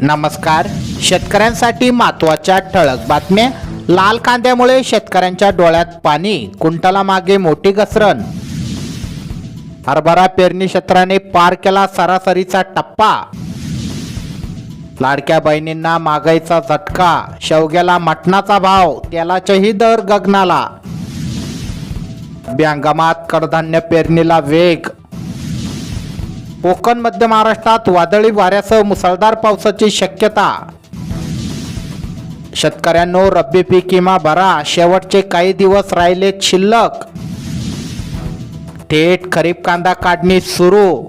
नमस्कार. शेतकऱ्यांसाठी महत्त्वाच्या ठळक बातम्या. लाल कांद्यामुळे शेतकऱ्यांच्या डोळ्यात पाणी कुंटला मागे मोठी घसरण. हरभरा पेरणी क्षेत्राने पार केला सरासरीचा टप्पा. लाडक्या बहिणींना मागायचा झटका शेवग्याला मटणाचा भाव तेलाचेही दर गगनाला. ब्यांगमात कडधान्य पेरणीला वेग कोकण मध्य महाराष्ट्रात वादळी वाऱ्यासह मुसळधार पावसाची शक्यता. शेतकऱ्यांनो रब्बी पीक किमा भरा. शेवटचे काही दिवस राहिले शिल्लक. थेट खरीप कांदा काढणी सुरू.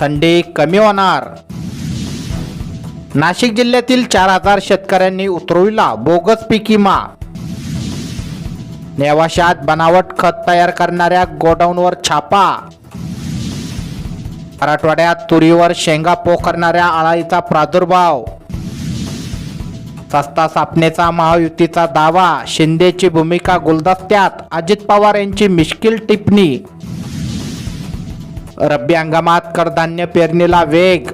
थंडी कमी होणार. नाशिक जिल्ह्यातील चार हजार शेतकऱ्यांनी उतरविला बोगस पीक विमा. नेवाशात बनावट खत तयार करणाऱ्या गोडाऊनवर छापा. मराठवाड्यात तुरीवर शेंगा पोखरणाऱ्या अळाईचा प्रादुर्भाव. सस्ता सापनेचा महायुतीचा दावा शिंदेची भूमिका गुलदस्त्यात अजित पवार यांची मिश्किल टिप्पणी. रब्बी हंगामात कडधान्य पेरणीला वेग.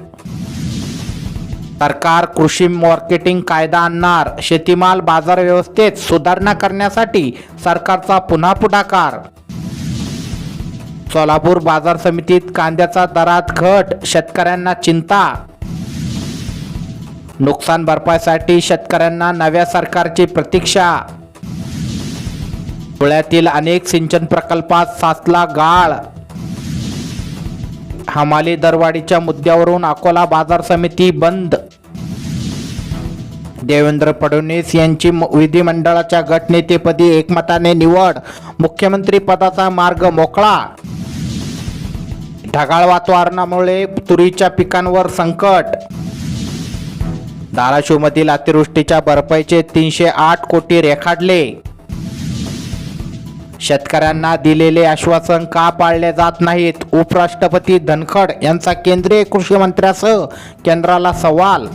सरकार कृषी मार्केटिंग कायदा आणणार शेतीमाल बाजार व्यवस्थेत सुधारणा करण्यासाठी सरकारचा पुन्हा पुढाकार. सोलापूर बाजार समितीत कांद्याचा दरात घट शेतकऱ्यांना चिंता. नुकसान भरपाईसाठी शेतकऱ्यांना नव्या सरकारची प्रतीक्षा. धुळ्यातील अनेक सिंचन प्रकल्पात साचला गाळ. हमाली दरवाढीच्या मुद्द्यावरून अकोला बाजार समिती बंद देवेंद्र फडणवीस यांची म- विधिमंडळाच्या गटनेतेपदी एकमताने निवड. मुख्यमंत्री पदाचा मार्ग मोकळा. ढगाळ वातावरणामुळे तुरीच्या पिकांवर संकट. धाराशिवमधील अतिवृष्टीच्या भरपाईचे तीनशे आठ कोटी रेखाडले शेतकऱ्यांना दिलेले आश्वासन का पाळले जात नाहीत? उपराष्ट्रपती धनखड यांचा केंद्रीय कृषी मंत्र्यासह केंद्राला सवाल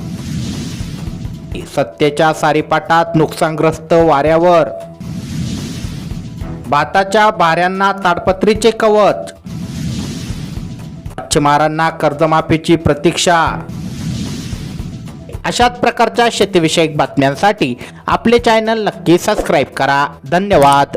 सत्तेच्या सारीपाटात नुकसानग्रस्त वाऱ्यावर. भाताच्या भाऱ्यांना ताडपत्रीचे कवच. मच्छीमारांना कर्जमाफीची प्रतीक्षा. अशाच प्रकारच्या शेतीविषयक बातम्यांसाठी आपले चॅनल नक्की सबस्क्राईब करा. धन्यवाद.